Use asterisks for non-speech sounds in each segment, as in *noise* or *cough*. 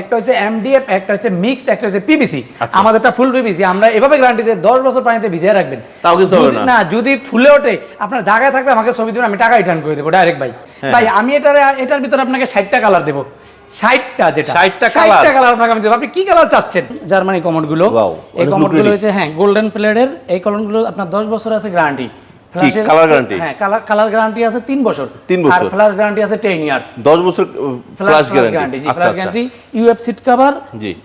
একটা হচ্ছে এমডিএফ একটা হচ্ছে মিক্সড একটা হচ্ছে পিবিসি আচ্ছা। আমাদেরটা ফুল পিবিসি আমরা এভাবে গ্যারান্টি যে 10 বছর পানিতে ভিজিয়ে রাখবেন। তাও কিছু হবে না? না যদি ফুলে ওঠে আপনার জায়গায় থাকবে আমাকে ছবি দিবেন আমি টাকা রিটার্ন করে দেবো ডাইরেক্ট ভাই। হ্যাঁ। ভাই আমি এটার এটার ভিতরে আপনাকে 60টা কালার দেবো। 60টা যেটা। 60টা colour? 60টা কালার আপনাকে আমি দেবো। আপনি কি কালার চাচ্ছেন? জার্মানি কমোডগুলো এই কমোডগুলো হচ্ছে হ্যাঁ গোল্ডেন প্লেটের এই কলমগুলো আপনার 10 বছর আছে গ্যারান্টি colour guarantee? হ্যাঁ কালার কালার গ্যারান্টি আছে 3 বছর। তিন আর ফ্ল্যাশ গ্যারান্টি আছে 10 ইয়ার্স দশ বছর ফ্ল্যাশ গ্যারান্টি জি আচ্ছা ফ্ল্যাশ আচ্ছা। গ্যারান্টি ইউএফ সিট কভার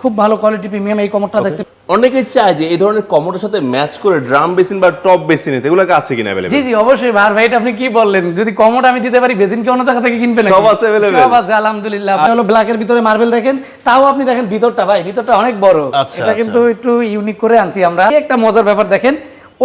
খুব ভালো কোয়ালিটি প্রিমিয়াম এই কমোডটা দেখতে অনেকে চায় যে এই ধরনের কমোডের সাথে ম্যাচ করে ড্রাম বেসিন বা টপ বেসিন এগুলোকে আছে কিনা জি জি অবশ্যই ভাই। ভাই এটা আপনি কি বললেন? যদি কমোড আমি দিতে পারি বেসিন কি অন্য জায়গা থেকে কিনবেন? সব আছে available? সব আছে আলহামদুলিল্লাহ। আপনি হলো ব্ল্যাকের ভিতরে মার্বেল দেখেন। তাও আপনি দেখেন ভিতরটা ভাই ভিতরটা অনেক বড়। আচ্ছা, এটা কিন্তু একটু ইউনিক করে আনছি আমরা। একটা মজার ব্যাপার দেখেন।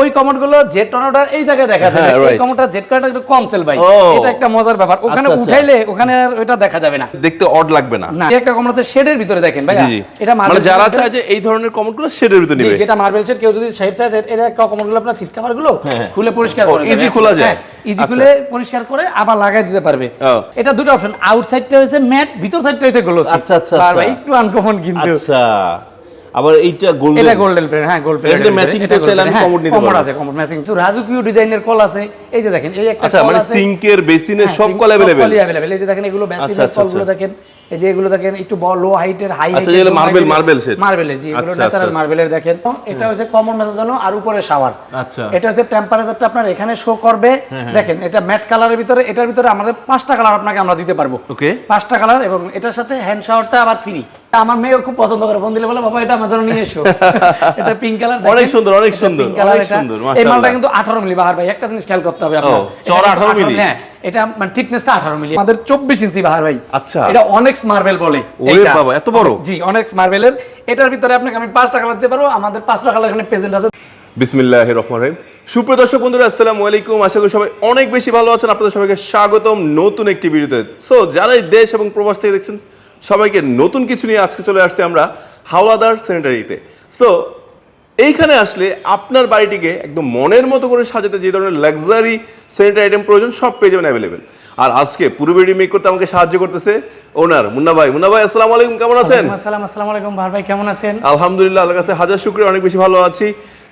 ওই কমোডগুলো জেড টর্নেডোটা এই জায়গায় দেখা যায় হ্যাঁ, এই. কমোডটা জেড কার্ডটা একটু কম সেল ভাই। এটা একটা মজার ব্যাপার। ওখানে আচ্ছা, আচ্ছা। উঠাইলে ওখানে আর ওইটা দেখা যাবে না। দেখতে অড লাগবে না। একটা কমোড আছে শেডের ভিতরে দেখেন ভাই এটা মানে যারা চায় যে এই ধরনের কমোডগুলো শেডের ভিতরে নেবে। যেটা মার্বেল সেট কেউ যদি সাইড চায় এর একটা কমনগুলো আপনার সিট কভারগুলো হ্যাঁ। খুলে পরিষ্কার করে ইজি খোলা যায়? ইজি আচ্ছা। খুলে পরিষ্কার করে আবার লাগাই দিতে পারবে। এটা দুটো অপশন আউট সাইডটা হয়েছে ম্যাট ভিতর সাইডটা হয়েছে গ্লোসি আচ্ছা, আচ্ছা, ভাই আচ্ছা। একটু আনকমন কিন্তু। আচ্ছা। আবার এইটা গোল্ডেন এটা গোল্ডেন প্লেট হ্যাঁ গোল্ড প্লেট সাথে matching তো চাইলে আমি commode নিতে কমোড পারবো। আছে কমোড ম্যাচিং তো রাজুকিউ ডিজাইনের কল আছে এই যে দেখেন এই একটা আচ্ছা কল মানে আছে সিঙ্কের বেসিনের হ্যাঁ, সব sink কল अवेलेबल কলই available। এই যে দেখেন এগুলো আচ্ছা, বেসিনের আচ্ছা, কলগুলো আচ্ছা। দেখেন এই যে এগুলো দেখেন একটু লো হাইটের হাই আচ্ছা, যেগুলো marble- marble set। মার্বেলের জি এগুলো আচ্ছা, ন্যাচারাল আচ্ছা। মার্বেলের দেখেন এটা হচ্ছে কমন মেসেজ জন্য আর উপরে শাওয়ার আচ্ছা এটা হচ্ছে টেম্পারেচারটা আপনার এখানে শো করবে দেখেন এটা ম্যাট কালারের ভিতরে এটার ভিতরে আমাদের পাঁচটা কালার আপনাকে আমরা দিতে পারবো ওকে পাঁচটা কালার এবং এটার সাথে হ্যান্ড শাওয়ারটা আবার ফ্রি আমার মেয়েও খুব পছন্দ করে। ফোন দিলে বলে বাবা এটা আমার জন্য নিয়ে এসো। *laughs* এটা পিঙ্ক কালার অনেক সুন্দর, অনেক সুন্দর, অনেক সুন্দর, এই মালটা কিন্তু 18 মিলি বাহার ভাই একটা জিনিস খেয়াল করতে হবে আপনার। কিন্তু 18 মিলি? হ্যাঁ এটা মানে থিকনেসটা 18 মিলি। আমাদের 24 ইঞ্চি বাহার ভাই। আচ্ছা। এটা অনেক্স মার্বেল বলে। ওরে বাবা, এত বড়? জি অনেক্স মার্বেলের এটার ভিতরে আপনাকে আমি পাঁচটা কালার দিতে পারব। আমাদের পাঁচটা কালার এখানে প্রেজেন্ট আছে। বিসমিল্লাহ রহমান রহিম। সুপ্রিয় দর্শক বন্ধুরা আসসালামু আলাইকুম। আশা করি সবাই অনেক বেশি ভালো আছেন। আপনাদের সবাইকে স্বাগতম নতুন একটি ভিডিওতে। সো যারা এই দেশ এবং প্রবাস থেকে দেখছেন সবাইকে নতুন কিছু নিয়ে আজকে চলে আসছি আমরা হাওলাদার স্যানিটারিতে। সো এইখানে আসলে আপনার বাড়িটিকে একদম মনের মতো করে সাজাতে যে ধরনের লাক্সারি স্যানিটারি আইটেম প্রয়োজন সব পেয়ে যাবেন অ্যাভেলেবেল আর আজকে পুরো ভিডিও মেক করতে আমাকে সাহায্য করতেছে ওনার মুন্না ভাই মুন্না ভাই আসসালামু আলাইকুম কেমন আছেন? আসসালাম আসসালামু আলাইকুম বাহার ভাই কেমন আছেন? আলহামদুলিল্লাহ আল্লাহর কাছে হাজার শুক্রিয়া অনেক বেশি ভালো আছি।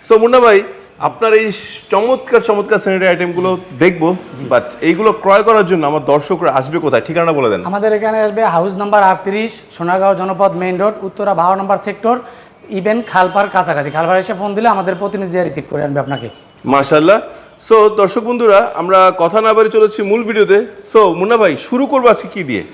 সো মুন্না ভাই আপনার এই চমৎকার চমৎকার স্যানিটারি আইটেমগুলো দেখব বাট এইগুলো ক্রয় করার জন্য আমার দর্শকরা আসবে কোথায়? ঠিকানা বলে দেন। আমাদের এখানে আসবে হাউস নাম্বার আটত্রিশ সোনাগাঁও জনপদ মেইন রোড উত্তরা বারো নম্বর সেক্টর ইভেন খালপার কাছাকাছি। খালপার এসে ফোন দিলে আমাদের প্রতিনিধি রিসিভ করে আনবে আপনাকে। মার্শাল্লাহ সো দর্শক বন্ধুরা আমরা কথা না বাড়ি চলেছি মূল ভিডিওতে। সো মুন্না ভাই শুরু করব আজকে কি দিয়ে?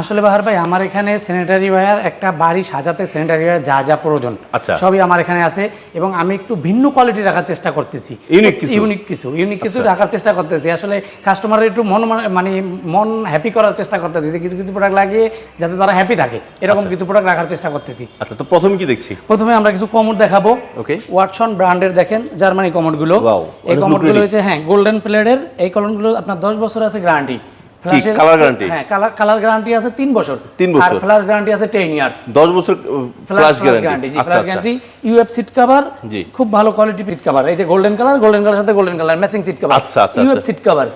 আসলে বাহার ভাই আমার এখানে স্যানিটারি ওয়্যার একটা বাড়ি সাজাতে স্যানিটারি ওয়্যার যা যা প্রয়োজন আচ্ছা। সবই আমার এখানে আছে। এবং আমি একটু ভিন্ন কোয়ালিটি রাখার চেষ্টা করতেছি? আচ্ছা। ইউনিক কিছু ইউনিক কিছু রাখার চেষ্টা করতেছি। আসলে কাস্টমারের একটু মন মানে মন হ্যাপি করার চেষ্টা করতেছি যে কিছু কিছু প্রোডাক্ট লাগিয়ে যাতে তারা হ্যাপি থাকে। এরকম কিছু প্রোডাক্ট রাখার চেষ্টা করতেছি। আচ্ছা তো প্রথম কি দেখছি? প্রথমে আমরা কিছু কমোড দেখাবো। ওকে ওয়াটসন ব্র্যান্ডের দেখেন জার্মানি কমোডগুলো। এই কমোড হচ্ছে হ্যাঁ গোল্ডেন প্লেটের এই কলমগুলো আপনার 10 বছর আছে গ্যারান্টি? হ্যাঁ কালার কালার গ্যারান্টি আছে 3 বছর। তিন আর ফ্ল্যাশ গ্যারান্টি আছে 10 ইয়ার্স দশ বছর ফ্ল্যাশ গ্যারান্টি জি আচ্ছা ফ্ল্যাশ আচ্ছা। গ্যারান্টি ইউএফ সিট কভার জি। খুব ভালো কোয়ালিটি সিট কভার এই যে গোল্ডেন কালার গোল্ডেন কালার সাথে golden colour matching seat cover আচ্ছা, আচ্ছা, ইউএফ আচ্ছা। সিট কভার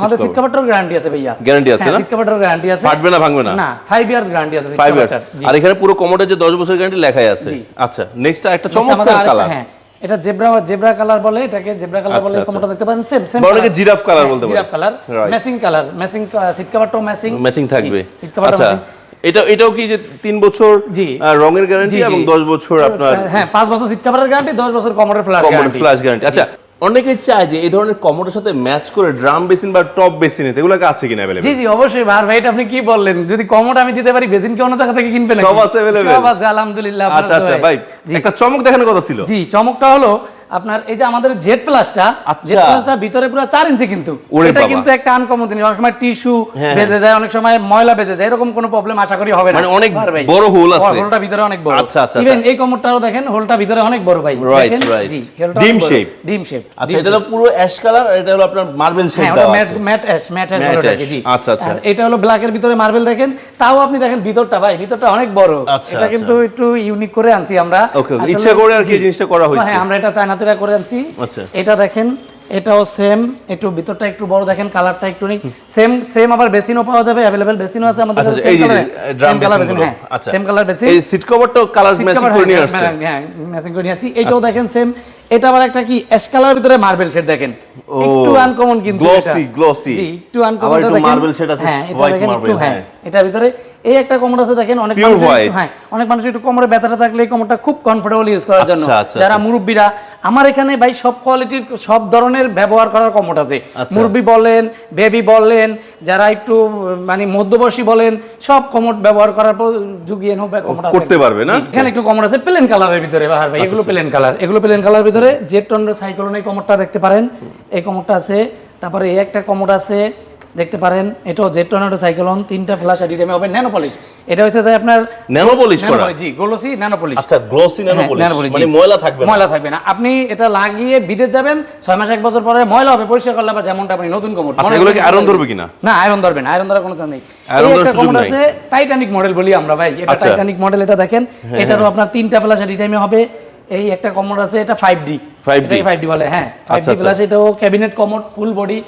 আমাদের সিট cover। গ্যারান্টি আছে ভাইয়া। Guarantee আছে না? সিট কভারটার গ্যারান্টি আছে। ফাটবে না ভাঙবে না? না 5 ইয়ার্স গ্যারান্টি আছে সিট ফাইভ ইয়ার্স আর এখানে পুরো কমোডের যে দশ বছর গ্যারান্টি লেখাই আছে। আচ্ছা নেক্সট একটা আচ্ছা, চমৎকার কালার হ্যাঁ। এটা জেব্রা জেব্রা কালার বলে এটাকে জেব্রা কালার বলে আচ্ছা, দেখতে পাচ্ছেন সেম সেম অনেকে জিরাফ কালার বলতে পারে জিরাফ কালার। মেসিং ম্যাচিং কালার ম্যাচিং সিট কভারটাও ম্যাচিং ম্যাচিং থাকবে। সিট কভারটা আচ্ছা। এটা এটাও কি যে 3 বছর জি। রঙের গ্যারান্টি। এবং দশ বছর আপনার হ্যাঁ 5 বছর সিট কভারের গ্যারান্টি 10 বছর কমোডের flush guarantee guarantee flush guarantee আচ্ছা অনেকে চায় যে এই ধরনের কমোডের সাথে ম্যাচ করে ড্রাম বেসিন বা টপ বেসিন এগুলো আছে কিনা अवेलेबल জি জি অবশ্যই ভার ভাই এটা আপনি কি বললেন? যদি কমোড আমি দিতে পারি বেসিন কি অন্য জায়গা থেকে কিনবেন সব আছে अवेलेबल সব আছে আলহামদুলিল্লাহ আচ্ছা আচ্ছা ভাই একটা চমক দেখানোর কথা ছিল। জি চমকটা হলো আপনার এই যে আমাদের জেড আচ্ছা। জেড ফ্লাশটা ভিতরে পুরো 4 ইঞ্চি কিন্তু। এটা। কিন্তু একটা আনকমন জিনিস। অনেক সময় টিস্যু হ্যাঁ, বেজে যায় অনেক সময় ময়লা বেজে যায়। এরকম কোনো প্রবলেম আশা করি হবে না। মানে অনেক বড় hole আছে। হোলটা ভিতরে অনেক বড়। আচ্ছা, আচ্ছা, ইভেন এই কমোডটাও দেখেন হোলটা ভিতরে অনেক বড় ভাই। দেখেন? জি Dim অনেক ডিম শেপ আচ্ছা এটা হলো পুরো অ্যাশ কালার আর এটা হলো আপনার মার্বেল শেড হ্যাঁ ওটা ম্যাট আছে। ম্যাট অ্যাশ ম্যাট অ্যাশ বলে জি। আচ্ছা, আচ্ছা। আর এটা হলো ব্ল্যাকের ভিতরে মার্বেল দেখেন। তাও আপনি দেখেন ভিতরটা ভাই ভিতরটা অনেক বড়। আচ্ছা, এটা আচ্ছা। কিন্তু একটু ইউনিক করে আনছি আমরা। ইচ্ছা করে আর কি জিনিসটা করা হয়েছে। হ্যাঁ আমরা এটা চায়নাতেরা করে আনছি। আচ্ছা। এটা দেখেন এটাও সেম একটু ভিতরটা একটু বড় দেখেন কালারটা একটু সেম সেম আবার বেসিনও পাওয়া যাবে অ্যাভেলেবেল বেসিনও আছে আমাদের আচ্ছা কাছে same colour drum same colour basin হ্যাঁ আচ্ছা। সেম কালার বেসিন এই সিট কভারটাও কালার ম্যাচিং করে নিয়ে আসছে। হ্যাঁ হ্যাঁ ম্যাচিং করে নিয়ে আসছি। এটাও দেখেন সেম এটা আবার একটা কি অ্যাশ কালার ভিতরে মার্বেল শেড দেখেন। একটু আনকমন কিন্তু এটা। glossy। জি একটু আনকমন দেখেন। marble shade আছে, হ্যাঁ এটা একটু marble, হ্যাঁ হ্যাঁ। এটার ভিতরে এই একটা কমোড আছে দেখেন অনেক। একটু- হ্যাঁ অনেক মানুষ একটু কোমরে ব্যথাটা থাকলে এই কোমরটা খুব কমফোর্টেবল ইউজ করার জন্য আচ্ছা, আচ্ছা, যারা মুরব্বীরা আমার এখানে ভাই সব কোয়ালিটির সব ধরনের ব্যবহার করার কমোড আছে আচ্ছা। মুরব্বী বলেন বেবি বলেন যারা একটু মানে মধ্যবয়সী বলেন সব কোমর ব্যবহার করার পর যুগিয়ে নেব আছে করতে পারবে না? এখানে একটু কমোড আছে প্লেন কালারের ভিতরে ভাই এগুলো প্লেন কালার এগুলো প্লেন কালার ভিতরে জেট টন্ডার সাইক্লোন এই কমোডটা দেখতে পারেন এই কমোডটা আছে তারপরে এই একটা কমোড আছে দেখতে পারেন এটাও জেড টর্নেডো সাইক্লোন তিনটা ফ্ল্যাশ আইডিটামে হবে ন্যানো পলিশ এটা হচ্ছে যে আপনার ন্যানো পলিশ করা জি গোলসি ন্যানো পলিশ আচ্ছা গ্লসি ন্যানো হ্যাঁ, পলিশ মানে ময়লা থাকবে না। ময়লা থাকবে না। আপনি এটা লাগিয়ে বিদেশ যাবেন ছয় মাস এক বছর পরে ময়লা হবে পরিষ্কার করলে আবার যেমনটা আপনি নতুন কমোড আচ্ছা এগুলো কি আয়রন ধরবে কিনা? না আয়রন ধরবে না আয়রন ধরার কোনো চান্স নেই। এই ধরার একটা সুযোগ নাই। আছে টাইটানিক মডেল বলি আমরা ভাই। এটা আচ্ছা। টাইটানিক মডেল এটা দেখেন এটারও আপনার তিনটা ফ্ল্যাশ এট হবে। এই একটা কমোড আছে এটা 5D 5D 5D বলে হ্যাঁ 5D আচ্ছা, আচ্ছা। ফ্ল্যাশ এটাও ক্যাবিনেট কমোড ফুল বডি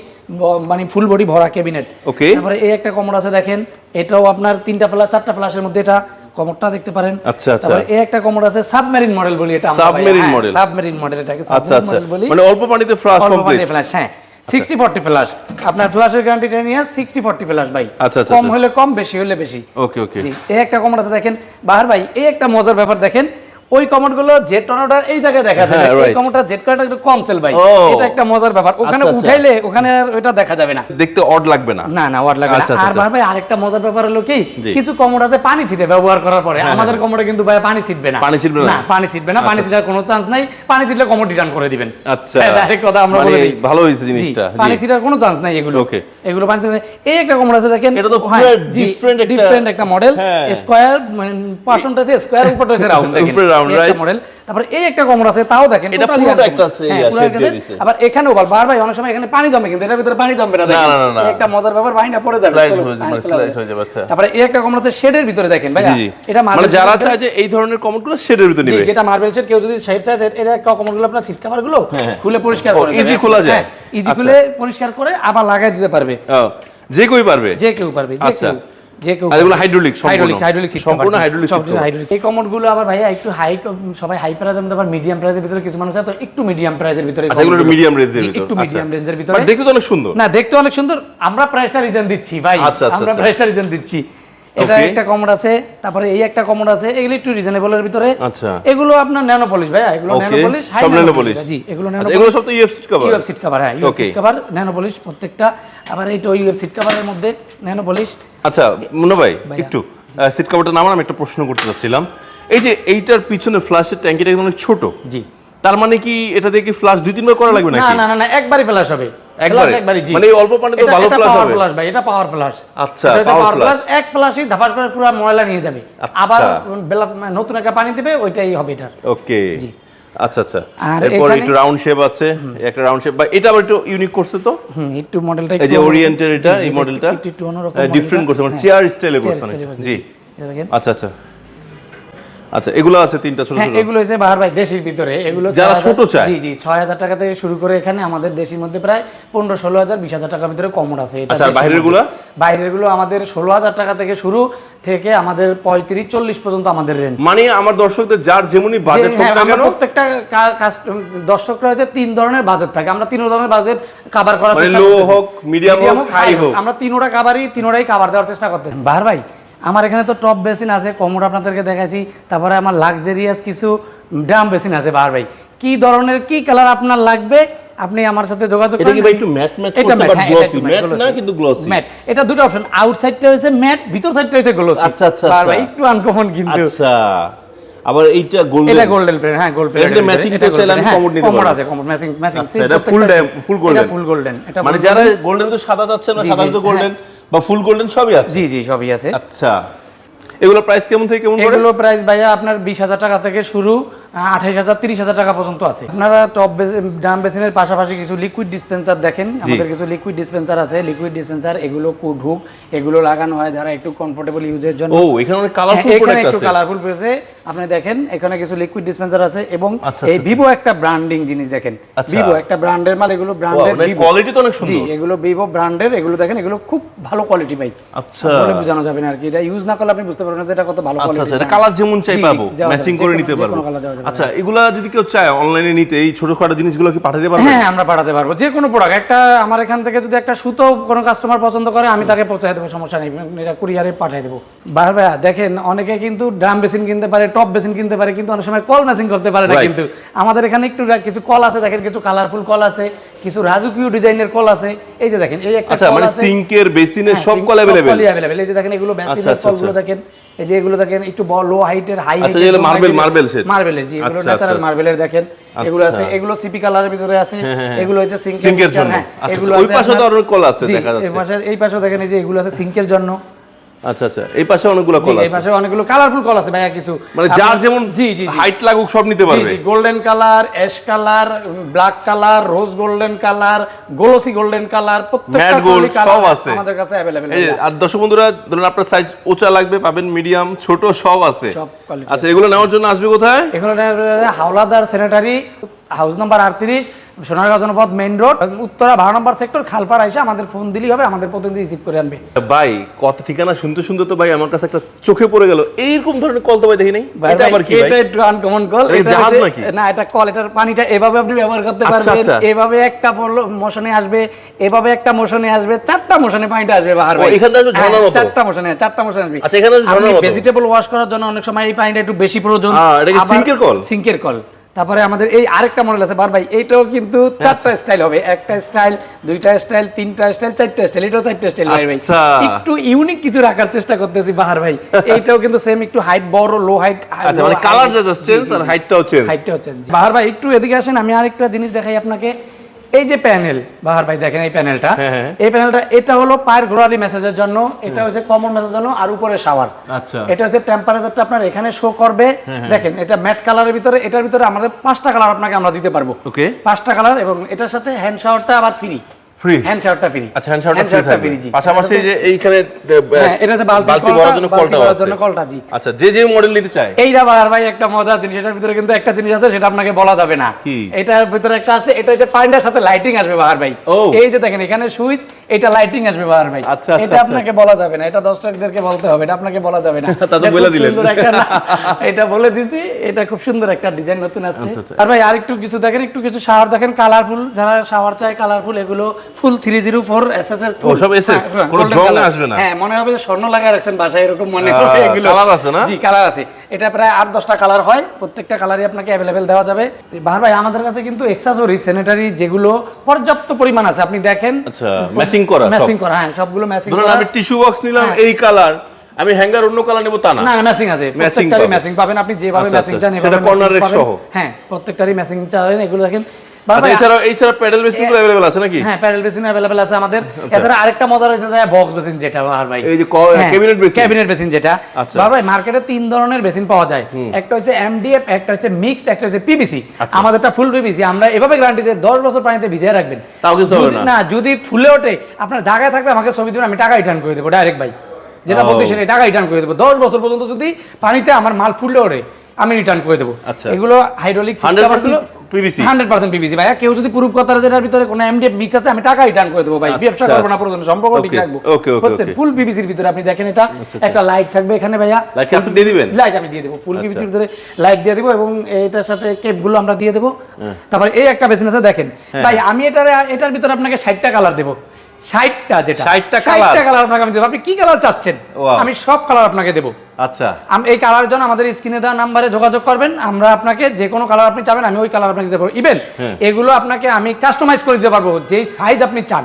মানে ফুল বডি ভরা ক্যাবিনেট Okay. তারপরে এই একটা কমোড আছে দেখেন এটাও আপনার তিনটা ফ্ল্যাশ চারটা ফ্ল্যাশের মধ্যে এটা কমোডটা দেখতে পারেন। আচ্ছা, আচ্ছা। তারপরে এই একটা কমোড আছে সাবমেরিন মডেল বলি এটা Submarine model। সাবমেরিন মডেল এটাকে আচ্ছা সাবমেরিন আচ্ছা। মডেল বলি। মানে অল্প পানিতে ফ্লাশ অল্প কমপ্লিট ফ্ল্যাশ হ্যাঁ। সিক্সটি ফোর্টি ফ্ল্যাশ আপনার ফ্ল্যাশের গ্যারান্টিটা নিয়ে সিক্সটি ফোর্টি ফ্ল্যাশ ভাই। আচ্ছা, আচ্ছা, কম আচ্ছা। হলে কম বেশি হলে বেশি। ওকে ওকে এই একটা কমোড আছে দেখেন। বাহার ভাই এই একটা মজার ব্যাপার দেখেন ওই কমোডগুলো জেড টর্নেডোটা এই জায়গায় দেখা যায় হ্যাঁ, এই. কমোডটা জেড কার্ডটা একটু কম সেল ভাই। এটা একটা মজার ব্যাপার। ওখানে আচ্ছা, আচ্ছা। উঠাইলে ওখানে আর ওইটা দেখা যাবে না। দেখতে অড লাগবে না। না না ওয়াট লাগবে না। আচ্ছা, আচ্ছা, আর আচ্ছা। বাহার ভাই আরেকটা মজার ব্যাপার হলো কি হ্যাঁ, কিছু কমোড আছে পানি ছিটে ব্যবহার করার পরে। আমাদের কমোডে কিন্তু ভাই পানি ছিটবে না। পানি ছিটবে না? পানি ছিটবে না। পানি ছিটার কোনো চান্স নাই। পানি ছিটলে কমোড রিটার্ন করে দিবেন। আচ্ছা। ডাইরেক্ট কথা আমরা মানে বলে দিই। ভালো হয়েছে জি, জিনিসটা পানি ছিটার কোনো চান্স নাই এগুলো। Okay. এগুলো পানি এই একটা কমোড আছে দেখেন। এটা তো হ্যাঁ, পুরো different একটা- different একটা মডেল হ্যাঁ। স্কয়ার মানে পার্সনটা আছে স্কয়ার উপরটা আছে রাউন্ড দেখেন। মডেল তারপরে এই একটা কমোড আছে তাও দেখেন এটা পুরোটা একটা আছে, হ্যাঁ। আবার বার ভাই অনেক সময় এখানে পানি জমে কিন্তু এটার ভিতরে পানি জমবে না দেখেন। একটা মজার ব্যাপার পড়ে যাবে। হয়ে হ্যাঁ। হয়ে আচ্ছা। তারপরে এই একটা আছে শেডের ভিতরে দেখেন ভাই এটা মানে যারা চায় যে এই ধরনের শেডের ভিতরে নেবে। যেটা মার্বেল শেড কেউ যদি শেড চায় এটা একটা কমোডগুলো আপনার সিট কভারগুলো খুলে পরিষ্কার করে easy খোলা যায়? ইজি আচ্ছা। খুলে পরিষ্কার করে আবার লাগাই দিতে পারবে। যে কই পারবে। যে কেউ পারবে যে আচ্ছা। কেউ। যে কেউ এগুলো হাইড্রোলিক হাইড্রোলিক হাইড্রোলিক সম্পূর্ণ হাইড্রোলিক হাইড্রোলিক এই কমোডগুলো আবার ভাইয়া একটু হাই সবাই হাই প্রাইসের মধ্যে আবার মিডিয়াম প্রাইসের ভিতরে কিছু মানুষ আছে তো একটু মিডিয়াম প্রাইসের ভিতরে আচ্ছা এগুলো মিডিয়াম রেঞ্জের ভিতরে। একটু মিডিয়াম রেঞ্জের ভিতরে। দেখতে তো অনেক সুন্দর। না দেখতে অনেক সুন্দর। আমরা প্রাইসটা রিজন দিচ্ছি ভাই। আচ্ছা, আচ্ছা, আমরা আচ্ছা। প্রাইসটা রিজন দিচ্ছি। এটা একটা কমোড আছে তারপরে এই একটা কমোড আছে এগুলো একটু রিজনেবলের ভিতরে। আচ্ছা। এগুলো আপনার ন্যানো পলিশ ভাইয়া এগুলো ন্যানো পলিশ সব nano polish। জি এগুলো ন্যানো আচ্ছা, এগুলো সব তো UF cover UF seat cover হ্যাঁ UF seat cover nano polish প্রত্যেকটা আবার এইটা ইউএফ সিট কভারের মধ্যে ন্যানো পলিশ আচ্ছা মুন্না ভাই একটু সিট কভারটা নামান আমি একটা প্রশ্ন করতে চাচ্ছিলাম। এই যে এইটার পিছনে ফ্ল্যাশের ট্যাঙ্কিটা অনেক ছোট। জি। তার মানে কি এটা দিয়ে কি ফ্ল্যাশ দুই তিনবার করা লাগবে নাকি? না না না একবারই ফ্ল্যাশ হবে। একবারে? Flash একবারই জি। মানে অল্প পানিতে ভালো এটা হবে? flash ভাই এটা পাওয়ার ফ্ল্যাশ আচ্ছা, power flash। এক ফ্ল্যাশই ধাপাস করে পুরো ময়লা নিয়ে যাবে। আচ্ছা। আবার নতুন একটা পানি দিবে ওইটাই হবে এটার ওকে। আচ্ছা আচ্ছা। আর এরপর একটু রাউন্ড শেপ আছে একটা রাউন্ড শেপ বা এটা আবার একটু ইউনিক করছে তো? হুম একটু মডেলটা এই যে এটা এই মডেলটা একটু একটু অন্যরকম ডিফারেন্ট করছে মানে চেয়ার স্টাইলে করছে জি। আচ্ছা আচ্ছা। আচ্ছা এগুলো আছে তিনটা ছোট হ্যাঁ ছোট এগুলো হচ্ছে বাহার ভাই দেশের ভিতরে এগুলো যারা ছোট চায়। জি জি ছয় হাজার টাকা থেকে শুরু করে এখানে আমাদের দেশের মধ্যে প্রায় পনেরো ষোলো হাজার বিশ হাজার টাকার ভিতরে কমোড আছে এটা আচ্ছা, বাইরের। বাইরেরগুলো আমাদের ষোলো হাজার টাকা থেকে শুরু থেকে আমাদের পঁয়ত্রিশ চল্লিশ পর্যন্ত আমাদের রেঞ্জ মানে আমার দর্শকদের যার যেমনই বাজেট হোক হ্যাঁ, না কেন প্রত্যেকটা দর্শকরা হচ্ছে তিন ধরনের বাজেট থাকে আমরা তিন ধরনের বাজেট কাভার করার মানে চেষ্টা low করতেছি। হোক, Medium হোক, high হোক। আমরা তিনোটা কাভারই তিনোটাই কাভার দেওয়ার চেষ্টা করতেছি বাহার ভাই আমার এখানে তো টপ বেসিন আছে কমোড আপনাদেরকে দেখাচ্ছি তারপরে আমার লাক্সারিয়াস কিছু ড্রাম বেসিন আছে বাহার ভাই। কি ধরনের কি কালার আপনার লাগবে? আপনি আমার সাথে যোগাযোগ এটা কি ভাই একটু ম্যাট ম্যাট এটা হ্যাঁ, গ্লসি ম্যাট না কিন্তু গ্লসি ম্যাট এটা দুটো অপশন আউটসাইডটা হচ্ছে ম্যাট ভিতর সাইডটা হচ্ছে গ্লোসি আচ্ছা, আচ্ছা, বাহার ভাই আচ্ছা। একটু আনকমন কিন্তু। আচ্ছা। আবার এইটা গোল্ডেন এটা গোল্ডেন প্লেন হ্যাঁ গোল্ড প্লেন এটা matching করতে চাইলে আমি commode নিতে কমোড আছে কমোড ম্যাচিং ম্যাচিং এটা dam- full golden। এটা ফুল গোল্ডেন এটা মানে যারা গোল্ডেন তো সাদা যাচ্ছে না সাদা তো গোল্ডেন বা ফুল গোল্ডেন সবই আছে? জি জি সবই আছে। আচ্ছা। এগুলো প্রাইস কেমন থেকে কেমন পড়ে? এগুলো প্রাইস ভাইয়া আপনার বিশ হাজার টাকা থেকে শুরু আঠাইশ হাজার তিরিশ হাজার টাকা পর্যন্ত আছে। আপনারা টপ ড্রাম বেসিনের পাশাপাশি কিছু লিকুইড ডিসপেন্সার দেখেন। আমাদের কিছু লিকুইড ডিসপেন্সার আছে। লিকুইড ডিসপেন্সার এগুলো কুড হুক এগুলো লাগানো হয় যারা একটু কমফোর্টেবল ইউজের জন্য। ও এখানে অনেক হ্যাঁ, কালারফুল এখানে একটু কালারফুল পেয়েছে আপনি দেখেন এখানে কিছু লিকুইড ডিসপেন্সার আছে এবং আচ্ছা, এই আচ্ছা, ভিভো একটা ব্র্যান্ডিং জিনিস দেখেন। আচ্ছা। ভিভো একটা ব্র্যান্ডের মাল এগুলো ব্র্যান্ডের কোয়ালিটি তো অনেক জি সুন্দর। এগুলো ভিভো ব্র্যান্ডের এগুলো দেখেন এগুলো খুব ভালো কোয়ালিটি ভাই। আচ্ছা। বলে বোঝানো যাবে না আর কি। এটা ইউজ না করলে আপনি বুঝতে পারবেন না যে এটা কত ভালো আচ্ছা আচ্ছা এটা কালার যেমন চাই পাবো ম্যাচিং করে নিতে পারব। কোনো colour দেওয়া আচ্ছা এগুলা যদি কেউ চায় অনলাইনে নিতে এই ছোটখাটো জিনিসগুলো কি পাঠাতে পারব? হ্যাঁ আমরা পাঠাতে পারব। যে কোনো প্রোডাক্ট একটা আমার এখান থেকে যদি একটা সুতো কোনো কাস্টমার পছন্দ করে আমি তাকে পৌঁছায় দেবো সমস্যা নেই এটা কুরিয়ারে পাঠিয়ে দেবো। ভাইয়া দেখেন অনেকে কিন্তু ড্রাম বেসিন কিনতে পারে টপ বেসিন কিনতে পারে কিন্তু অনেক সময় কল মেসিং করতে পারে না কিন্তু। আমাদের এখানে একটু কিছু কল আছে দেখেন কিছু কালারফুল কল আছে। কিছু রাজুকিউ ডিজাইনের কল আছে। এই যে দেখেন এই একটা আচ্ছা মানে সিঙ্কের বেসিনের হ্যাঁ, সব কল কলই available। এই যে দেখেন এগুলো আচ্ছা, বেসিনের আচ্ছা, কলগুলো দেখেন এই যে এগুলো দেখেন একটু লো হাইটের হাই আচ্ছা, যেগুলো marble- marble set। মার্বেলের জি এগুলো আচ্ছা, ন্যাচারাল আচ্ছা। মার্বেলের দেখেন। এগুলো আছে আচ্ছা। এগুলো সিপি কালারের ভিতরে আছে। এগুলো হচ্ছে সিঙ্কের সিঙ্কের জন্য। আচ্ছা আচ্ছা, ওই পাশে তো আরও কল আছে দেখা এই যাচ্ছে পাশে এই পাশে দেখেন এই যে এগুলো আছে সিঙ্কের জন্য। আচ্ছা আচ্ছা। এই পাশে অনেকগুলো কল এই পাশে অনেকগুলো কালারফুল কল আছে ভাইয়া কিছু মানে যার যেমন জি জি হাইট লাগুক সব নিতে পারবে। জি golden colour ash colour black colour rose golden colour glossy golden colour প্রত্যেকটা সব আছে। আমাদের কাছে অ্যাভেলেবেল এই আর দর্শক বন্ধুরা ধরুন আপনার সাইজ উঁচা লাগবে পাবেন মিডিয়াম ছোট সব আছে। আচ্ছা এগুলো নেওয়ার জন্য আসবে কোথায়? এখানে হাওলাদার স্যানিটারি হাউস নাম্বার আটত্রিশ সোনারগাঁও জনপদ মেইন রোড উত্তরা বারো নম্বর সেক্টর খালপাড় এসে আমাদের ফোন দিলেই হবে আমাদের প্রতিনিধি রিসিভ করে আনবে ভাই কত ঠিকানা শুনতে শুনতে তো ভাই আমার কাছে একটা চোখে পড়ে গেল এইরকম ধরনের কল তো ভাই দেখি নাই এটা আবার কি এটা ভাই একটু আনকমন কল এটা এটা জাহাজ নাকি? না এটা কল এটার পানিটা এভাবে আপনি ব্যবহার করতে আচ্ছা, পারবেন আচ্ছা। এভাবে একটা মোশনে আসবে এভাবে একটা মোশনে আসবে চারটা মোশনে পানিটা আসবে বাহার ভাই এখান আসবে ঝর্ণার হ্যাঁ, মতো? চারটা মোশনে চারটা মোশনে আসবে আচ্ছা, এখানে ঝর্ণার মতো? ভেজিটেবল ওয়াশ করার জন্য অনেক সময় এই পানিটা একটু বেশি প্রয়োজন আহ, এটা সিঙ্কের কল? সিঙ্কের কল তারপরে আমাদের এই আরেকটা মডেল আছে বার ভাই এইটাও কিন্তু চারটা স্টাইল হবে একটা স্টাইল দুইটা স্টাইল তিনটা স্টাইল চারটা স্টাইল এটাও চারটা স্টাইল ভাই ভাই। আচ্ছা। একটু ইউনিক কিছু রাখার চেষ্টা করতেছি বাহার ভাই এইটাও কিন্তু সেম একটু হাইট বড় লো হাইট আচ্ছা মানে কালার জাস্ট চেঞ্জ আর হাইটটাও চেঞ্জ হাইটটাও চেঞ্জ বাহার ভাই একটু এদিকে আসেন আমি আরেকটা জিনিস দেখাই আপনাকে। এই যে প্যানেল বাহার ভাই দেখেন এই প্যানেলটা হ্যাঁ, হ্যাঁ। এই প্যানেলটা এটা হলো পায়ের ঘোরারি মেসেজের জন্য এটা হচ্ছে কমন মেসেজের জন্য আর উপরে শাওয়ার আচ্ছা। এটা হচ্ছে টেম্পারেচারটা আপনার এখানে শো করবে। দেখেন এটা ম্যাট কালারের ভিতরে এটার ভিতরে আমাদের পাঁচটা কালার আপনাকে আমরা দিতে পারব। ওকে পাঁচটা কালার এবং এটার সাথে হ্যান্ড শাওয়ারটা আবার ফ্রি ফ্রি হ্যান্ড শাওয়ারটা ফ্রি আচ্ছা হ্যান্ড শাওয়ারটা ফ্রি জি। পাশাপাশি যে এইখানে হ্যাঁ এটা হচ্ছে বালতি বালতি কলটা, ভরার জন্য কলটাও ভরার আছে। জন্য কলটা জি। আচ্ছা যে যে মডেল নিতে চায়। এইটা আর ভাই একটা মজার জিনিস এটার ভিতরে কিন্তু একটা জিনিস আছে সেটা আপনাকে বলা যাবে না। এটার ভিতরে একটা আছে এটা হচ্ছে পাইন্ডার সাথে লাইটিং আসবে বাহার ভাই। এই যে দেখেন এখানে সুইচ এটা লাইটিং আসবে বাহার ভাই। আচ্ছা, আচ্ছা, এটা আচ্ছা। আপনাকে বলা যাবে না এটা দর্শকদেরকে বলতে হবে এটা আপনাকে বলা যাবে না। *laughs* তা তো এটা বলে দিলেন। একটা *laughs* এটা বলে দিছি এটা খুব সুন্দর একটা ডিজাইন নতুন আছে। আর ভাই আরেকটু কিছু দেখেন একটু কিছু শাওয়ার দেখেন কালারফুল যারা শাওয়ার চায় কালারফুল এগুলো full three zero four S S এর সব? কোনো golden জং color। আসবে না? হ্যাঁ মনে হবে স্বর্ণ লাগা রাখছেন বাসায় এরকম মনে হবে এগুলো colour আছে না? জি কালার আছে এটা প্রায় আট দশটা কালার হয় প্রত্যেকটা কালারই আপনাকে অ্যাভেলেবেল দেওয়া যাবে বাহার ভাই আমাদের কাছে কিন্তু এক্সাসরি স্যানিটারি যেগুলো পর্যাপ্ত পরিমাণ আছে আপনি দেখেন আচ্ছা ম্যাচিং করা ম্যাচিং করা হ্যাঁ সবগুলো ম্যাচিং ধরুন আমি টিস্যু বক্স নিলাম হ্যাঁ। এই কালার আমি হ্যাঙ্গার অন্য কালার নেব তা না না ম্যাচিং আছে প্রত্যেকটারই ম্যাচিং পাবেন আপনি যেভাবে আচ্ছা, ম্যাচিং আচ্ছা। চান সেটা এভাবে matching পাবেন। সহ? হ্যাঁ প্রত্যেকটারই ম্যাচিং চাবেন এগুলো দেখেন আচ্ছা এছাড়া এছাড়া প্যাডেল বেসিন গুলো अवेलेबल আছে নাকি হ্যাঁ প্যারেল বেসিন অ্যাভেলেবল আছে আমাদের এছাড়া আরেকটা মজা রয়েছে যে বক্স বেসিন যেটা বাহার ভাই এই যে ক্যাবিনেট বেসিন ক্যাবিনেট বেসিন যেটা আচ্ছা। বাবা ভাই মার্কেটে তিন ধরনের বেসিন পাওয়া যায় একটা হচ্ছে এমডিএফ একটা হচ্ছে মিক্সড একটা হচ্ছে পিভিসি আচ্ছা। আমাদেরটা ফুল পিভিসি আমরা এভাবে গ্যারান্টি যে 10 বছর পানিতে ভিজিয়ে রাখবেন তাও কিছু হবে যদি- না? না যদি ফুলে ওঠে আপনার জায়গায় থাকবে আমাকে ছবি দিবেন আমি টাকা রিটার্ন করে দেবো ডাইরেক্ট ভাই যেটা ও। বলতে সেটা টাকা রিটার্ন করে দেবো 10 বছর পর্যন্ত যদি পানিতে আমার মাল ফুলে ওঠে আমি রিটার্ন করে দেবো আচ্ছা। এগুলো hydraulic 100% PVC? Hundred percent PVC ভাই কেউ যদি প্রুফ কথা যেটার ভিতরে কোনো এমডিএফ মিক্স আছে আমি টাকা রিটার্ন করে দেবো ভাই। আচ্ছা, ব্যবসা করব না প্রয়োজন সম্পর্ক ঠিক রাখব। okay, okay, হচ্ছে okay. ফুল পিভিসির ভিতরে আপনি দেখেন এটা। আচ্ছা। একটা লাইট থাকবে এখানে ভাইয়া। লাইট আপনি দিয়ে দিবেন? লাইট আমি দিয়ে দেবো। ফুল আচ্ছা। পিভিসির ভিতরে লাইট দিয়ে দেবো এবং এটার সাথে কেপগুলো আমরা দিয়ে দেবো। তারপরে এই একটা বেসিন আছে দেখেন। হ্যাঁ। ভাই আমি এটার এটার ভিতরে আপনাকে ষাটটা কালার দেবো। ষাটটা যেটা। 60টা? ষাটটা কালার আপনাকে আমি দেবো। আপনি কি কালার চাচ্ছেন? আমি সব কালার আপনাকে দেবো। আচ্ছা। আম- এই কালার জন্য আমাদের স্ক্রিনে দেওয়া নাম্বারে যোগাযোগ করবেন। আমরা আপনাকে যে কোনো কালার আপনি চাবেন আমি ওই কালার আপনাকে দিতে পারব। ইভেন হ্যাঁ। এগুলো আপনাকে আমি কাস্টমাইজ করে দিতে পারব যেই সাইজ আপনি চান।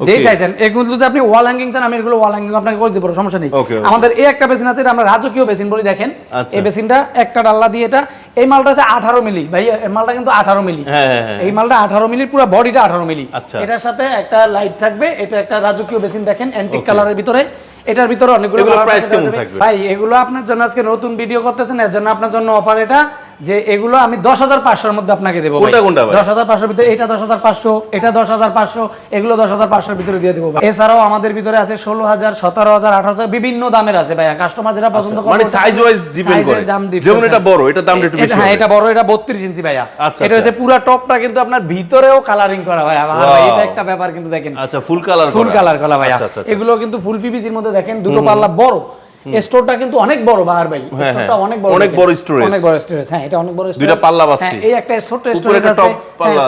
যেই চাইছেন এগুলো যদি আপনি ওয়াল হ্যাঙ্গিং চান আমি এগুলো ওয়াল হ্যাঙ্গিং আপনাকে করে সমস্যা নেই. আমাদের এই একটা বেসিন আছে এটা আমরা রাজকীয় বেসিন বলি দেখেন। আচ্ছা। এই বেসিনটা একটা ডাল্লা দিয়ে এটা এই মালটা আছে আঠারো মিলি। ভাই এই মালটা কিন্তু আঠারো মিলি। হ্যাঁ, হ্যাঁ। এই মালটা আঠারো মিলি পুরো বডিটা আঠারো মিলি। আচ্ছা। এটার সাথে একটা লাইট থাকবে এটা একটা রাজকীয় বেসিন দেখেন অ্যান্টিক কালারের ভিতরে। এটার ভিতরে অনেকগুলো পাওয়া কেমন থাকবে? ভাই এগুলো আপনার জন্য আজকে নতুন ভিডিও করতেছেন এর জন্য আপনার জন্য অফার এটা যে এগুলো আমি দশ হাজার পাঁচশোর মধ্যে আপনাকে দেবো? দশ হাজার পাঁচশোর ভিতরে এটা দশ হাজার পাঁচশো এটা দশ হাজার পাঁচশো এগুলো দশ হাজার পাঁচশোর ভিতরে দিয়ে দেবো এছাড়াও আমাদের ভিতরে আছে ষোলো হাজার সতেরো হাজার আঠারো হাজার বিভিন্ন দামের আছে ভাইয়া। কাস্টমার যেটা পছন্দ করে মানে ওটা- size wise depend size করে। দাম যেমন এটা বড়, এটার দামটা একটু বেশি হ্যাঁ এটা বড় এটা বত্রিশ ইঞ্চি ভাইয়া। আচ্ছা, এটা হচ্ছে পুরো টপটা কিন্তু আপনার ভিতরেও কালারিং করা ভাইয়া। এটা একটা ব্যাপার কিন্তু দেখেন। আচ্ছা ফুল কালার ফুল কালার করা ভাইয়া। আচ্ছা আচ্ছা আচ্ছা। এগুলো কিন্তু ফুল পিভিসির মধ্যে দেখেন দুটো পাল্লা বড়। স্টোরটা কিন্তু অনেক বড় বাহার ভাই হ্যাঁ, স্টোরটা হ্যাঁ। অনেক বড় অনেক বড় স্টোরেজ অনেক বড় স্টোরেজ হ্যাঁ এটা অনেক বড় স্টোরেজ দুইটা পাল্লা পাচ্ছি। হ্যাঁ, এই একটা ছোট স্টোরেজ আছে।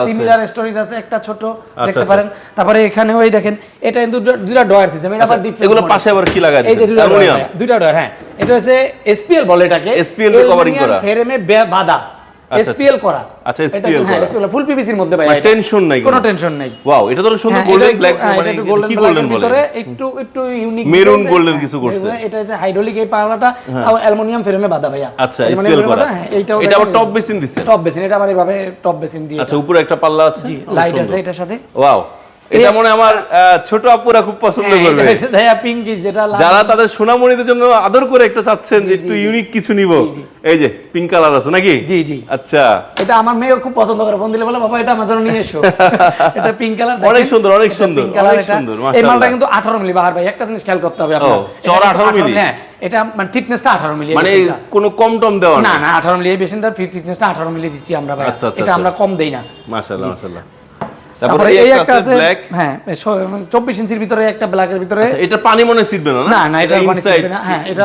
সিমিলার স্টোরেজ আছে একটা ছোট দেখতে আচ্ছা। পারেন তারপরে এখানে ওই দেখেন এটা কিন্তু দুইটা ডয়ার সিস্টেম এটা আবার different এগুলো পাশে আবার কি লাগায় এই যে দুইটা ডয়ার অ্যালুমিনিয়াম দুইটা ডয়ার হ্যাঁ এটা হচ্ছে এসপিএল বলে এটাকে এসপিএল কভারিং করা। ফ্রেমে বাঁধা আচ্ছা। এসপিএল করা। আচ্ছা, এসপিএল হ্যাঁ করা। এসপিএল ফুল পিভিসির মধ্যে ভাই মানে tension নাই কোনো। টেনশন নাই। ওয়াও এটা তো সুন্দর হ্যাঁ, গোল্ডেন ব্ল্যাক হ্যাঁ, মানে কি গোল্ডেন বলে? ভিতরে একটু একটু ইউনিক মেরুন গোল্ডেন কিছু করছে। এটা হচ্ছে হাইড্রোলিক এই পাওয়াটা তাও অ্যালুমিনিয়াম ফ্রেমে বাঁধা ভাইয়া। আচ্ছা এসপিএল করা। এটা এটা আবার টপ বেসিন দিছে টপ বেসিন এটা আবার এভাবে টপ বেসিন দিয়ে আচ্ছা উপরে একটা পাল্লা আছে? লাইট আছে এটার সাথে। ওয়াও এটা মনে আমার ছোট আপুরা খুব পছন্দ হ্যাঁ, করবে। পিঙ্কি যেটা যারা তাদের সোনামণিদের জন্য আদর করে একটা চাচ্ছেন যে একটু ইউনিক কিছু নিব। এই যে পিঙ্ক কালার আছে নাকি? জি জি। আচ্ছা। এটা আমার মেয়েও খুব পছন্দ করে। ফোন দিলে বলে বাবা এটা আমার জন্য নিয়ে এসো। *laughs* এটা পিঙ্ক কালার অনেক সুন্দর, অনেক সুন্দর, অনেক সুন্দর, এই মালটা কিন্তু 18 মিলি বাহার ভাই একটা জিনিস খেয়াল করতে হবে আপনার। ও, চওড়া 18 মিলি? হ্যাঁ এটা মানে থিকনেসটা 18 মিলি মানে কোনো কম টম দেওয়া না না না 18 মিলি এই বেসিনটার থিকনেসটা 18 মিলি দিচ্ছি আমরা ভাই আচ্ছা, আচ্ছা, এটা আচ্ছা। আমরা কম দেই না। মাশাআল্লাহ মাশাআল্লাহ। তারপরে এই একটা আছে ব্ল্যাক হ্যাঁ 24 ইঞ্চির ভিতরে একটা ব্ল্যাকের ভিতরে আচ্ছা এটা পানি মনে না না? না এটা ইনসাইড না। হ্যাঁ এটা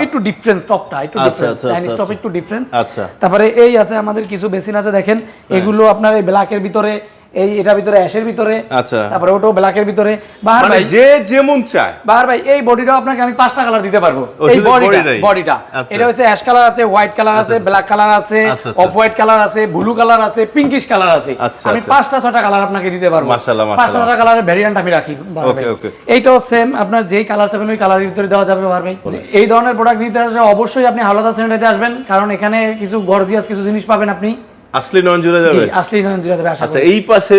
একটু ডিফারেন্স টপটা একটু আচ্ছা, ডিফারেন্স আচ্ছা, চাইনিজ টপ। একটু ডিফারেন্স আচ্ছা। তারপরে এই আছে আমাদের কিছু বেসিন আছে দেখেন। এগুলো আপনার এই ব্ল্যাকের ভিতরে এই এটার ভিতরে অ্যাশের ভিতরে আচ্ছা তারপরে ওটাও ব্ল্যাকের ভিতরে বাহার মানে ভাই যে যেমন চায় বাহার ভাই এই আপনাকে আমি পাঁচটা কালার দিতে পারব এই বডিটা বডিটা আচ্ছা। এটা হচ্ছে অ্যাশ কালার আছে হোয়াইট কালার আছে ব্ল্যাক কালার আছে আচ্ছা, আচ্ছা। অফ হোয়াইট কালার আছে ব্লু কালার আছে পিঙ্কিশ কালার আছে আচ্ছা, আমি আচ্ছা। পাঁচটা ছটা কালার আপনাকে দিতে পারব মাশাআল্লাহ, পাঁচটা। ছটা কালারের ভ্যারিয়েন্ট আমি রাখি। Okay, okay. এইটাও সেম আপনার যেই কালার চাবেন ওই কালারের ভিতরে দেওয়া যাবে বাহার ভাই এই ধরনের প্রোডাক্ট নিতে আসলে অবশ্যই আপনি হালদা সেন্টারে আসবেন কারণ এখানে কিছু গর্জিয়াস কিছু জিনিস পাবেন আপনি আসলে জুড়ে যাবে? নয়ন যাবে আচ্ছা এই পাশে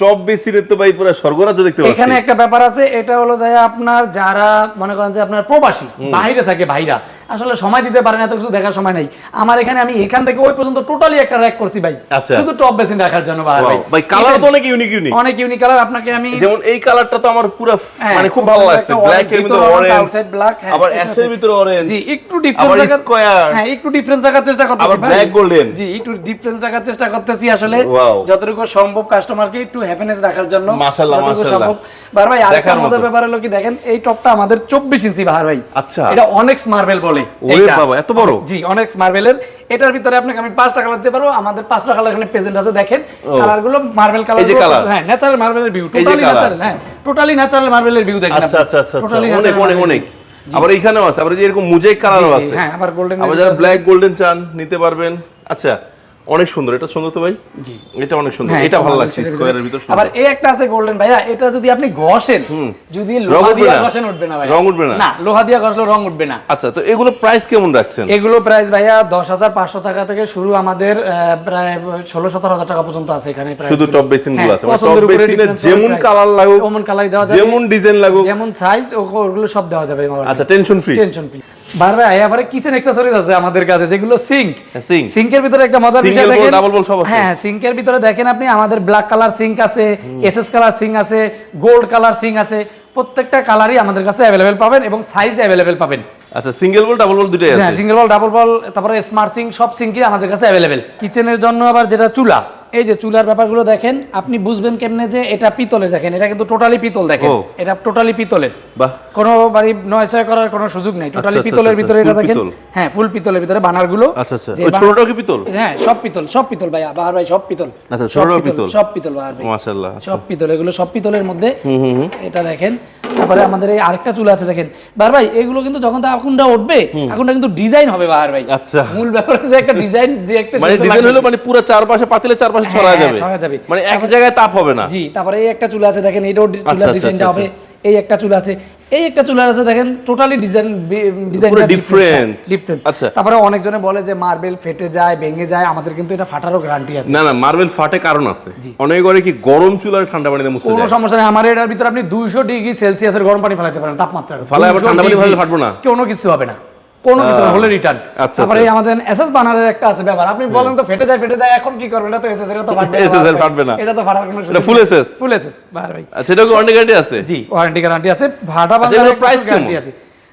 টপ বেসিনের তো ভাই পুরো স্বর্গরাজ্য দেখতে পাচ্ছি। এখানে একটা ব্যাপার আছে এটা হলো যে আপনার যারা মনে করেন যে আপনার প্রবাসী বাইরে থাকে ভাইরা আসলে সময় দিতে এত কিছু দেখার সময় নাই। আমার এখানে আমি এখান থেকে ওই পর্যন্ত টোটালি একটা র্যাক করছি ভাই। আচ্ছা। শুধু টপ বেসিন রাখার জন্য ভাই। ভাই কালার তো অনেক ইউনিক ইউনিক অনেক ইউনিক কালার আপনাকে আমি যেমন এই কালারটা তো আমার পুরো হ্যাঁ, মানে খুব ভালো লাগছে। ব্ল্যাক এর ভিতরে অরেঞ্জ আবার আছে। ভিতরে অরেঞ্জ জি একটু ডিফারেন্স রাখার হ্যাঁ একটু ডিফারেন্স রাখার চেষ্টা করতেছি আবার black golden। জি একটু ডিফারেন্স রাখার চেষ্টা করতেছি আসলে। যতটুকু সম্ভব কাস্টমারকে একটু হ্যাপিনেস রাখার জন্য। যতটুকু সম্ভব। বার ভাই আরেকটা দেখার মজার ব্যাপার হলো কি দেখেন এই টপটা আমাদের 24 ইঞ্চি বাহার ভাই। আচ্ছা। এটা অনেক্স মার্বেল বলে। ওরে বাবা, এত বড়? জি অনেক্স মার্বেলের এটার ভিতরে আপনাকে আমি পাঁচটা কালার দিতে পারব। আমাদের পাঁচটা কালার এখানে প্রেজেন্ট আছে দেখেন। ও। কালারগুলো মার্বেল কালার? হ্যাঁ ন্যাচারাল মার্বেলের ভিউ টোটালি? ন্যাচারাল হ্যাঁ টোটালি ন্যাচারাল মার্বেলের ভিউ দেখেন আচ্ছা আচ্ছা আচ্ছা। টোটালি অনেক অনেক অনেক। আবার এখানেও আছে আবার এরকম মুজাইক কালারও জি, আছে হ্যাঁ, আবার golden আবার যারা ব্ল্যাক গোল্ডেন চান নিতে পারবেন। আচ্ছা অনেক সুন্দর। এটা সুন্দর তো ভাই? জি। এটা অনেক সুন্দর। হ্যাঁ, এটা ভালো লাগছে স্কোয়ারের ভিতর আবার এই একটা আছে গোল্ডেন ভাইয়া এটা যদি আপনি ঘষেন যদি লোহা দিয়ে ঘষেন উঠবে না ভাই রং উঠবে না? না লোহা দিয়ে ঘষলে রং উঠবে না। আচ্ছা তো এগুলো প্রাইস কেমন রাখছেন? এগুলো প্রাইস ভাইয়া দশ হাজার পাঁচশো টাকা থেকে শুরু আমাদের প্রায় ষোলো সতেরো হাজার টাকা পর্যন্ত আছে এখানে price শুধু টপ বেসিনগুলো হ্যাঁ, আছে। মানে টপ বেসিনে যেমন কালার লাগুক ওমন কালার দেওয়া যাবে যেমন ডিজাইন লাগুক। যেমন সাইজ ওগুলো সব দেওয়া যাবে আচ্ছা টেনশন ফ্রি টেনশন ফ্রি বারবার এবারে কিচেন অ্যাকসেসরিজ আছে আমাদের কাছে যেগুলো সিঙ্ক হ্যাঁ, sink। সিঙ্কের ভিতরে একটা মজার বিষয় দেখেন double bowl সব আছে? হ্যাঁ সিঙ্কের ভিতরে দেখেন আপনি আমাদের ব্ল্যাক কালার সিঙ্ক আছে এসএস কালার সিঙ্ক আছে গোল্ড কালার সিঙ্ক আছে প্রত্যেকটা কালারই আমাদের কাছে অ্যাভেলেবেল পাবেন এবং সাইজ অ্যাভেলেবেল পাবেন। আচ্ছা সিঙ্গেল বল ডাবল বল দুটোই হ্যাঁ সিঙ্গেল বল ডাবল বল তারপরে স্মার্ট সিঙ্ক সব সিঙ্কই আমাদের কাছে অ্যাভেলেবেল কিচেনের জন্য আবার যেটা চুলা এই যে চুলার ব্যাপারগুলো দেখেন আপনি বুঝবেন কেমনে যে এটা পিতলের দেখেন এটা কিন্তু টোটালি পিতল দেখেন। এটা টোটালি পিতলের। বাহ। কোনো বাড়ি নয় ছয় করার কোনো সুযোগ নেই। টোটালি আচ্ছা, পিতলের আচ্ছা, ভিতরে এটা দেখেন। হ্যাঁ ফুল পিতলের ভিতরে বানারগুলো। আচ্ছা আচ্ছা। ছোটটাও কি পিতল? হ্যাঁ সব পিতল সব পিতল ভাইয়া বাহার ভাই সব পিতল। আচ্ছা, ছোটও পিতল। সব পিতল বাহার ভাই। মাশাআল্লাহ সব পিতল এগুলো সব পিতলের মধ্যে। এটা দেখেন তারপরে আমাদের এই আরেকটা চুলা আছে দেখেন। বার ভাই এগুলো কিন্তু যখন তা আগুনটা উঠবে আগুনটা কিন্তু ডিজাইন হবে বাহার ভাই। আচ্ছা। মূল ব্যাপার হচ্ছে একটা ডিজাইন দেখতে মানে ডিজাইন হলো মানে পুরো চারপাশে পাতিলে চারপাশে হ্যাঁ, ছড়া যাবে। ছড়া যাবে। মানে এক জায়গায় তাপ হবে না। জি তারপরে এই একটা চুলা আছে দেখেন এইটাও চুলার আচ্ছা, ডিজাইনটা আচ্ছা, হবে। এই একটা চুলা আছে। এই একটা চুলা আছে দেখেন টোটালি ডিজাইন different। ডিফারেন্ট আচ্ছা। তারপরে অনেকজনে বলে যে মার্বেল ফেটে যায় ভেঙে যায় আমাদের কিন্তু এটা ফাটারও গ্যারান্টি আছে। না না মার্বেল ফাটে কারণ আছে। অনেক করে কি গরম চুলার ঠান্ডা পানিতে মুছতে কোনো সমস্যা নেই আমার এটার ভিতরে আপনি দুইশো ডিগ্রি সেলসিয়াসের গরম পানি ফেলাতে পারেন তাপমাত্রা ফালায় আবার ঠান্ডা পানি ফেললে ফাটবো না? কোনো কিছু হবে না। কোনো কিছু হলে রিটার্ন আচ্ছা, তারপরে আচ্ছা। আমাদের এসএস বানারের একটা আছে ব্যাপার। আপনি বলেন তো ফেটে যায় ফেটে যায় এখন কি করবেন এটা তো এসএস এটা তো ফাটবে না, এর ফাটবে। না। এটা তো ফাটার কোনো এটা ফুল এসএস ফুল এসএস ভাই। আচ্ছা এটা ওয়ারেন্টি গ্যারান্টি আছে? জি ওয়ারেন্টি গ্যারান্টি আছে। ভাটা বাজারে এগুলোর price গ্যারান্টি আছে।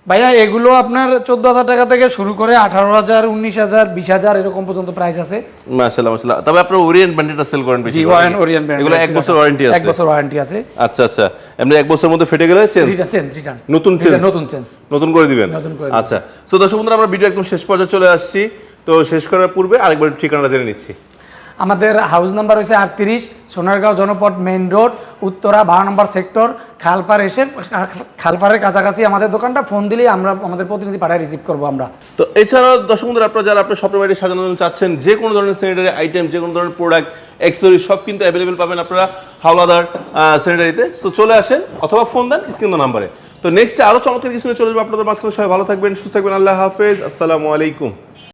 ভাইয়া এগুলো আপনার চোদ্দ হাজার টাকা থেকে শুরু করে আঠারো হাজার উনিশ হাজার বিশ হাজার এরকম পর্যন্ত প্রাইস আছে। মাশাআল্লাহ মাশাআল্লাহ। তবে আপনারা ওরিয়েন্ট সেল করেন বেশি জি করে। ওয়ারেন ওরিয়ান ব্র্যান্ড এগুলো এক বছর ওয়ারেন্টি এক বছর ওয়ারেন্টি আছে। আচ্ছা আচ্ছা। এমনি এক বছরের মধ্যে ফেটে গেলে চেঞ্জ রিটার্ন চেঞ্জ রিটার্ন নতুন চেঞ্জ নতুন চেঞ্জ নতুন করে দিবেন? নতুন করে আচ্ছা। তো দর্শক বন্ধুরা আমরা ভিডিও একদম শেষ পর্যায়ে চলে আসছি। তো শেষ করার পূর্বে আরেকবার ঠিকানাটা জেনে নিচ্ছি। আমাদের হাউস নাম্বার হয়েছে আটত্রিশ, সোনারগাঁও জনপদ মেইন রোড উত্তরা বারো নম্বর সেক্টর খালপার এসে, খালপাড়ের কাছাকাছি আমাদের দোকানটা। ফোন দিলেই আমরা আমাদের প্রতিনিধি পাঠায় রিসিভ করব আমরা। তো এছাড়াও দর্শক বন্ধুরা, আপনারা যারা আপনার স্বপ্নের বাড়ি জন্য চাচ্ছেন, যে কোনো ধরনের স্যানিটারি আইটেম যে কোনো ধরনের প্রোডাক্ট অ্যাক্সেসরি সব কিন্তু অ্যাভেলেবেল পাবেন আপনারা হাওলাদার স্যানিটারিতে তো চলে আসেন, অথবা ফোন দেন, স্ক্রিন নাম্বারে। তো নেক্সটে আরও চমৎকার কিছু চলে যাব আপনাদের মাঝখানে সবাই ভালো থাকবেন, সুস্থ থাকবেন। আল্লাহ হাফেজ। আসসালামু আলাইকুম।